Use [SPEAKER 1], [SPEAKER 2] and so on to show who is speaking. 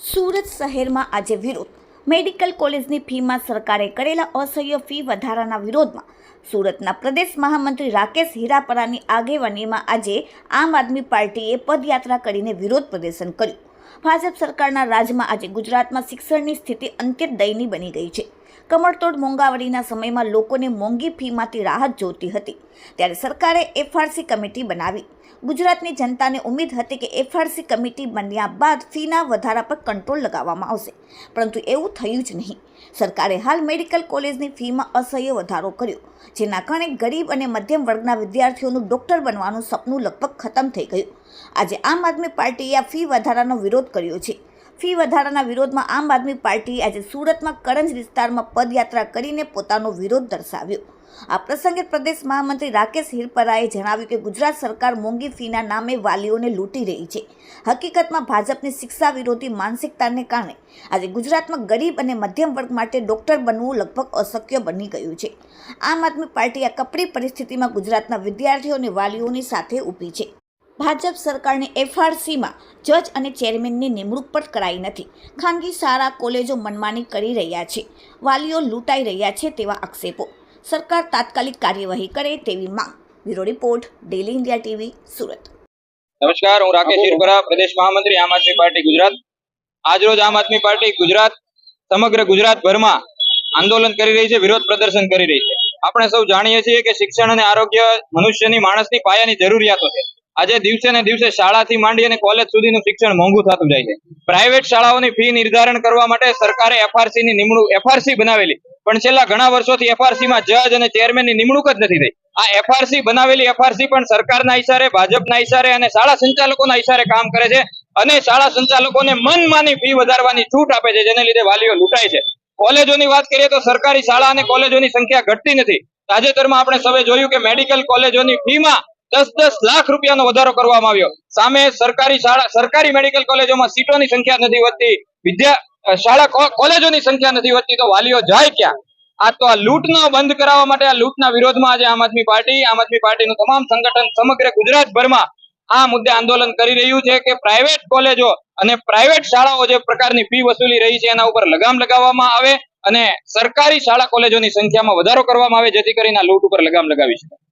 [SPEAKER 1] સુરત શહેરમાં આજે વિરોધ. મેડિકલ કોલેજની ફીમાં સરકારે કરેલા અસહ્ય ફી વધારાના વિરોધમાં સુરતના પ્રદેશ મહામંત્રી રાકેશ હીરાપરાની આગેવાનીમાં આજે આમ આદમી પાર્ટીએ પદયાત્રા કરીને વિરોધ પ્રદર્શન કર્યું. ભાજપ સરકારના રાજમાં આજે ગુજરાતમાં શિક્ષણની સ્થિતિ અત્યંત દયનીય બની ગઈ છે. કમરતોડ મોંઘાવરીના સમયમાં લોકોને મોંઘી ફીમાંથી રાહત જોતી હતી. ત્યારે સરકારે એફઆરસી કમિટી બનાવી. ગુજરાતની જનતાને ઉમ્મીદ હતી કે એફઆરસી કમિટી બન્યા બાદ ફીના વધારા પર કંટ્રોલ લગાવવામાં આવશે. પરંતુ એવું થયું જ નહીં. સરકારે હાલ મેડિકલ કોલેજની ફીમાં અસહ્ય વધારો કર્યો, જેના કારણે ગરીબ અને મધ્યમ વર્ગના વિદ્યાર્થીઓનું ડૉક્ટર બનવાનું સપનું લગભગ ખતમ થઈ ગયું. આજે આમ આદમી પાર્ટીએ આ ફી વધારાનો વિરોધ કર્યો છે. ફી વધારાના વિરોધમાં આમ આદમી પાર્ટીએ આજે સુરતમાં કરંજ વિસ્તારમાં પદયાત્રા કરીને પોતાનો વિરોધ દર્શાવ્યો. આ પ્રસંગે પ્રદેશ મહામંત્રી રાકેશ હિરપરાએ જણાવ્યું કે ગુજરાત સરકાર મોંઘી ફીના નામે વાલીઓને લૂંટી રહી છે. હકીકતમાં ભાજપની શિક્ષા વિરોધી માનસિકતાને કારણે આજે ગુજરાતમાં ગરીબ અને મધ્યમ વર્ગ માટે ડોક્ટર બનવું લગભગ અશક્ય બની ગયું છે. આમ આદમી પાર્ટી આ કપરી પરિસ્થિતિમાં ગુજરાતના વિદ્યાર્થીઓ અને વાલીઓની સાથે ઊભી છે. ભાજપ સરકારની એફઆરસીમાં જજ અને ચેરમેનની નિમણૂક પણ કરાઈ નથી. ખાનગી શાળા કોલેજો મનમાની કરી રહ્યા છે. વાલીઓ લૂંટાઈ રહ્યા છે તેવા આક્ષેપો. સરકાર તાત્કાલિક કાર્યવાહી કરે તેવી માંગ. Bureau report daily India TV Surat.
[SPEAKER 2] નમસ્કાર હું રાકેશ શિરપરા પ્રદેશ મહામંત્રી આમ આદમી પાર્ટી ગુજરાત. આજરોજ આમ આદમી પાર્ટી ગુજરાત સમગ્ર ગુજરાતભરમાં આંદોલન કરી રહી છે વિરોધ પ્રદર્શન કરી રહી છે. આપણે સૌ જાણીએ છીએ કે શિક્ષણ અને આરોગ્ય મનુષ્યની માણસની પાયાની જરૂરિયાતો છે. આજે દિવસે ને દિવસે શાળાથી માંડી અને કોલેજ સુધીનું શિક્ષણ મોંઘું થતું જાય છે. પ્રાઇવેટ શાળાઓની ફી નિર્ધારણ કરવા માટે સરકારે એફઆરસી ની નિમણૂક એફઆરસી બનાવેલી. પણ છેલ્લા ઘણા વર્ષોથી એફઆરસી માં જજ અને ચેરમેનની નિમણૂક જ નથી થઈ. આ એફઆરસી બનાવેલી એફઆરસી પણ સરકારના ઇશારે ભાજપના ઇશારે અને શાળા સંચાલકોના ઇશારે કામ કરે છે અને શાળા સંચાલકોને મનમાની ફી વધારવાની છૂટ આપે છે, જેને લીધે વાલીઓ લૂંટાય છે. કોલેજોની વાત કરીએ તો સરકારી શાળા અને કોલેજોની સંખ્યા ઘટતી નથી. તાજેતરમાં આપણે સૌએ જોયું કે મેડિકલ કોલેજોની ફીમાં દસ દસ લાખ રૂપિયાનો વધારો કરવામાં આવ્યો. સામે સરકારી શાળા, સરકારી મેડિકલ કોલેજોમાં સીટોની સંખ્યા નથી વધતી. વિદ્યા શાળા કોલેજોની સંખ્યા નથી વધતી, તો વાલીઓ જાય ક્યાં? આ તો આ લૂંટનો બંધ કરાવવા માટે, આ લૂંટના વિરોધમાં આજે આમ આદમી પાર્ટી, આમ આદમી પાર્ટીનું તમામ સંગઠન સમગ્ર ગુજરાતભરમાં આ મુદ્દે આંદોલન કરી રહ્યું છે કે પ્રાઇવેટ કોલેજો અને પ્રાઇવેટ શાળાઓ જે પ્રકારની ફી વસૂલી રહી છે, એના ઉપર લગામ લગાવવામાં આવે અને સરકારી શાળા કોલેજોની સંખ્યામાં વધારો કરવામાં આવે, જેથી કરીને આ લૂંટ ઉપર લગામ લગાવી શકાય.